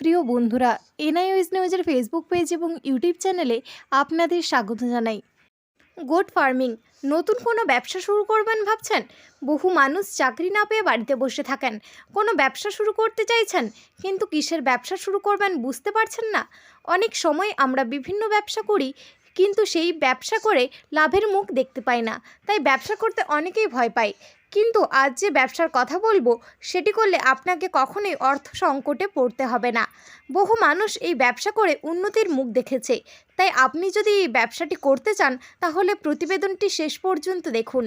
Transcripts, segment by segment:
প্রিয় বন্ধুরা, এনআইওএস নিউজের ফেসবুক পেজ এবং ইউটিউব চ্যানেলে আপনাদের স্বাগত জানাই। গোট ফার্মিং নতুন কোনো ব্যবসা শুরু করবেন ভাবছেন? বহু মানুষ চাকরি না পেয়ে বাড়িতে বসে থাকেন। কোনো ব্যবসা শুরু করতে চাইছেন, কিন্তু কিসের ব্যবসা শুরু করবেন বুঝতে পারছেন না? অনেক সময় আমরা বিভিন্ন ব্যবসা করি, কিন্তু সেই ব্যবসা করে লাভের মুখ দেখতে পাই না। তাই ব্যবসা করতে অনেকেই ভয় পায়। কিন্তু আজ যে ব্যবসার কথা বলব, সেটি করলে আপনাকে কখনোই অর্থ সংকটে পড়তে হবে না। বহু মানুষ এই ব্যবসা করে উন্নতির মুখ দেখেছে। তাই আপনি যদি এই ব্যবসাটি করতে চান, তাহলে প্রতিবেদনটি শেষ পর্যন্ত দেখুন।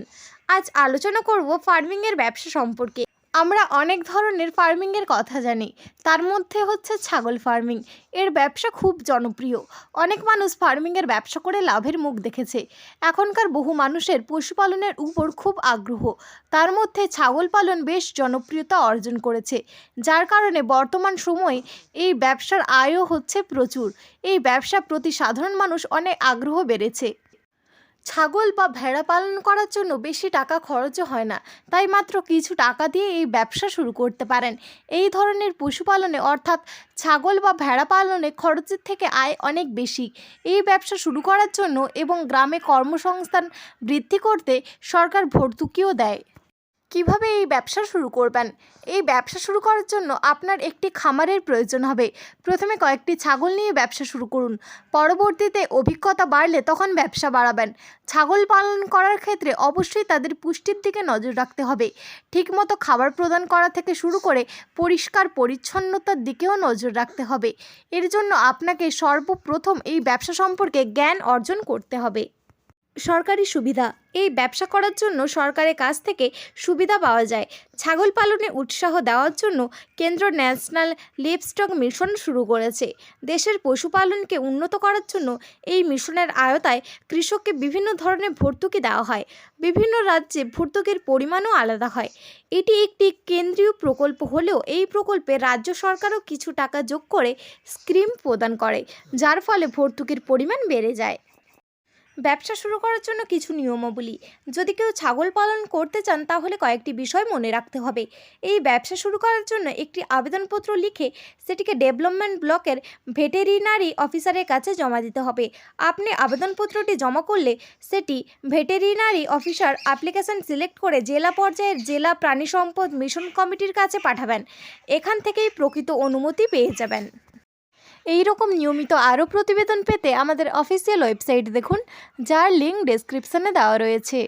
আজ আলোচনা করব ফার্মিংয়ের ব্যবসা সম্পর্কে। আমরা অনেক ধরনের ফার্মিংয়ের কথা জানি। তার মধ্যে হচ্ছে ছাগল ফার্মিং। এর ব্যবসা খুব জনপ্রিয়। অনেক মানুষ ফার্মিংয়ের ব্যবসা করে লাভের মুখ দেখেছে। এখনকার বহু মানুষের পশুপালনের উপর খুব আগ্রহ। তার মধ্যে ছাগল পালন বেশ জনপ্রিয়তা অর্জন করেছে। যার কারণে বর্তমান সময়ে এই ব্যবসার আয়ও হচ্ছে প্রচুর। এই ব্যবসা প্রতি সাধারণ মানুষ অনেক আগ্রহ বেড়েছে। ছাগল বা ভেড়া পালন করার জন্য বেশি টাকা খরচও হয় না। তাই মাত্র কিছু টাকা দিয়ে এই ব্যবসা শুরু করতে পারেন। এই ধরনের পশুপালনে অর্থাৎ ছাগল বা ভেড়া পালনে খরচের থেকে আয় অনেক বেশি। এই ব্যবসা শুরু করার জন্য এবং গ্রামে কর্মসংস্থান বৃদ্ধি করতে সরকার ভর্তুকিও দেয়। কীভাবে এই ব্যবসা শুরু করবেন? এই ব্যবসা শুরু করার জন্য আপনার একটি খামারের প্রয়োজন হবে। প্রথমে কয়েকটি ছাগল নিয়ে ব্যবসা শুরু করুন। পরবর্তীতে অভিজ্ঞতা বাড়লে তখন ব্যবসা বাড়াবেন। ছাগল পালন করার ক্ষেত্রে অবশ্যই তাদের পুষ্টির দিকে নজর রাখতে হবে। ঠিকমতো খাবার প্রদান করা থেকে শুরু করে পরিষ্কার পরিচ্ছন্নতার দিকেও নজর রাখতে হবে। এর জন্য আপনাকে সর্বপ্রথম এই ব্যবসা সম্পর্কে জ্ঞান অর্জন করতে হবে। সরকারি সুবিধা। এই ব্যবসা করার জন্য সরকারের কাছ থেকে সুবিধা পাওয়া যায়। ছাগল পালনে উৎসাহ দেওয়ার জন্য কেন্দ্র ন্যাশনাল লিভস্টক মিশন শুরু করেছে। দেশের পশুপালনকে উন্নত করার জন্য এই মিশনের আয়তায় কৃষককে বিভিন্ন ধরনের ভর্তুকি দেওয়া হয়। বিভিন্ন রাজ্যে ভর্তুকির পরিমাণও আলাদা হয়। এটি একটি কেন্দ্রীয় প্রকল্প হলেও এই প্রকল্পে রাজ্য সরকারও কিছু টাকা যোগ করে স্কিম প্রদান করে, যার ফলে ভর্তুকির পরিমাণ বেড়ে যায়। ব্যবসা শুরু করার জন্য কিছু নিয়মাবলী। যদি কেউ ছাগল পালন করতে চান, তাহলে কয়েকটি বিষয় মনে রাখতে হবে। এই ব্যবসা শুরু করার জন্য একটি আবেদনপত্র লিখে সেটিকে ডেভেলপমেন্ট ব্লকের ভেটেরিনারি অফিসারের কাছে জমা দিতে হবে। আপনি আবেদনপত্রটি জমা করলে সেটি ভেটেরিনারি অফিসার অ্যাপ্লিকেশন সিলেক্ট করে জেলা পর্যায়ের জেলা প্রাণী সম্পদ মিশন কমিটির কাছে পাঠাবেন। এখান থেকেই প্রকৃত অনুমতি পেয়ে যাবেন। এই রকম নিয়মিত আরও প্রতিবেদন পেতে আমাদের অফিসিয়াল ওয়েবসাইট দেখুন, যার লিঙ্ক ডেসক্রিপশনে দেওয়া রয়েছে।